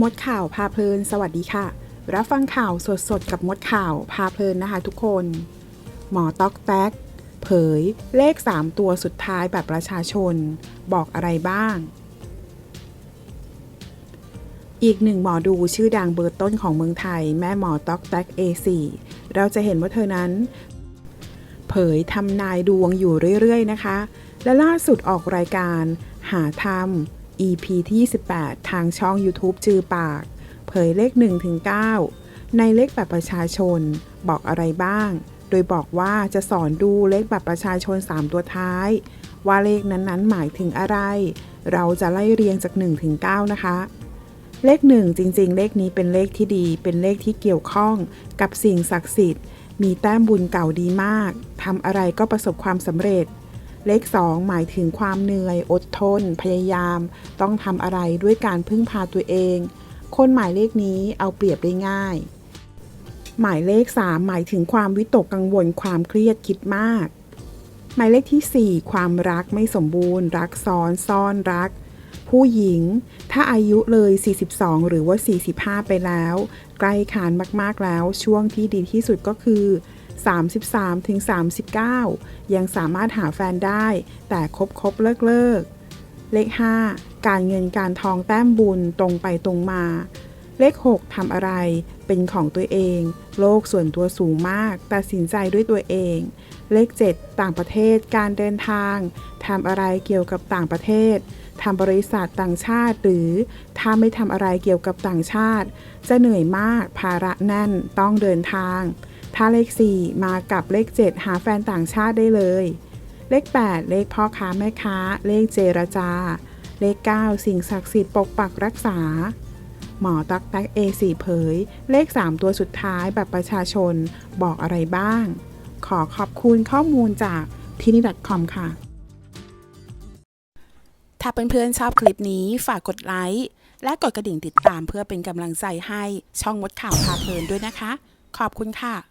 มดข่าวพาเพลิน สวัสดีค่ะ รับฟังข่าวสดๆ กับมดข่าวพาเพลินนะคะทุกคน หมอต๊อกแต๊ก เผยเลข 3 ตัวสุดท้ายแบบประชาชน บอกอะไรบ้าง อีกหนึ่งหมอดูชื่อดังเบอร์ต้นของเมืองไทย แม่หมอต๊อกแต๊ก A4 เราจะเห็นว่าเธอนั้น เผยทำนายดวงอยู่เรื่อยๆนะคะ และล่าสุดออกรายการหาธรรม EP ที่ 28 ทางช่อง YouTube จือปาก เผยเลข 1-9 ในเลขแบบประชาชน บอกอะไรบ้าง โดยบอกว่าจะสอนดูเลขแบบประชาชน 3 ตัวท้าย ว่าเลขนั้นๆ หมายถึงอะไร เราจะไล่เรียงจาก 1-9 นะคะ เลขหนึ่งจริงๆ เลขนี้เป็นเลขที่ดี เป็นเลขที่เกี่ยวข้องกับสิ่งศักดิ์สิทธิ์ มีแต้มบุญเก่าดีมากทำอะไรก็ประสบความสำเร็จ เลข 2 หมายถึงความเหนื่อย อดทน พยายาม ต้องทำอะไรด้วยการพึ่งพาตัวเอง คนหมายเลขนี้เอาเปรียบได้ง่าย หมายเลข 3 หมายถึงความวิตกกังวลความเครียดคิดมาก หมายเลขทีสี่4 ความรักไม่สมบูรณ์ รักซ้อน ซ่อนรัก ผู้หญิง ถ้าอายุเลย 42 หรือว่า 45 ไปแล้ว ใกล้คานมากๆแล้ว ช่วงที่ดีที่สุดก็คือ 33ถึง39 ยังสามารถหาแฟนได้ แต่คบคบเลิกเลิกเลข 5 การเงินการทองแต้มบุญตรงไปตรงมา เลข 6ทำอะไรเป็นของตัวเอง โลกส่วนตัวสูงมากตัดสินใจด้วยตัวเอง เลข 7 ต่างประเทศการเดินทางทำอะไรเกี่ยวกับต่างประเทศทำบริษัทต่างชาติ หรือถ้าไม่ทำอะไรเกี่ยวกับต่างชาติ จะเหนื่อยมากภาระแน่นต้องเดินทาง ถ้าเลข 4 มากับเลข 7 หาแฟนต่างชาติได้เลย เลข 8 เลขพ่อค้าแม่ค้า เลขเจรจา เลข 9 สิ่งศักดิ์สิทธิ์ปกปักรักษา หมอตักแตัก A4 เผย เลข 3 ตัวสุดท้ายแบบประชาชนบอกอะไรบ้าง ขอขอบคุณข้อมูลจากที่นี่ .com ค่ะ ถ้าเพื่อนๆชอบคลิปนี้ฝากกดไลค์และกดกระดิ่งติดตามเพื่อเป็นกำลังใจให้ช่องมดข่าวพาเพลินด้วยนะคะ ขอบคุณค่ะ